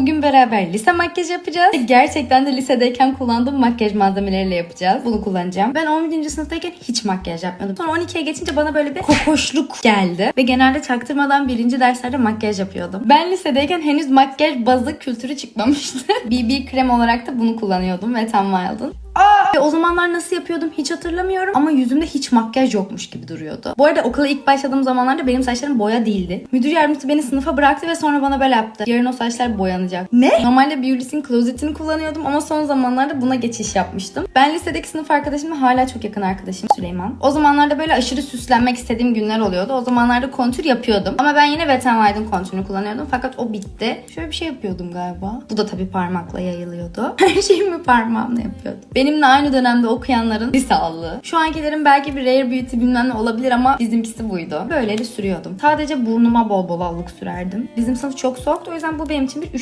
Bugün beraber lise makyajı yapacağız. Gerçekten de lisedeyken kullandığım makyaj malzemeleriyle yapacağız. Bunu kullanacağım. Ben 11. sınıftayken hiç makyaj yapmadım. Sonra 12'ye geçince bana böyle bir kokoşluk geldi. Ve genelde çaktırmadan birinci derslerde makyaj yapıyordum. Ben lisedeyken henüz makyaj bazı kültürü çıkmamıştı. BB krem olarak da bunu kullanıyordum ve Tam Wild'ın. O zamanlar nasıl yapıyordum hiç hatırlamıyorum ama yüzümde hiç makyaj yokmuş gibi duruyordu. Bu arada okula ilk başladığım zamanlarda benim saçlarım boya değildi. Müdür yardımcısı beni sınıfa bıraktı ve sonra bana böyle yaptı. Yarın o saçlar boyanacak. Ne? Normalde Beauty's'in Closet'ini kullanıyordum ama son zamanlarda buna geçiş yapmıştım. Ben lisedeki sınıf arkadaşımla hala çok yakın arkadaşım Süleyman. O zamanlarda böyle aşırı süslenmek istediğim günler oluyordu. O zamanlarda kontür yapıyordum. Ama ben yine Wet n Wild'ın kontürünü kullanıyordum. Fakat o bitti. Şöyle bir şey yapıyordum galiba. Bu da tabii parmakla yayılıyordu. Her şeyimi parmağımla yapıyordum. Benimle aynı dönemde okuyanların lise allığı. Şu ankilerin belki bir Rare Beauty bilmem ne olabilir ama bizimkisi buydu. Böyleli sürüyordum. Sadece burnuma bol bol allık sürerdim. Bizim sınıf çok soğuktu o yüzden bu benim için bir üşütme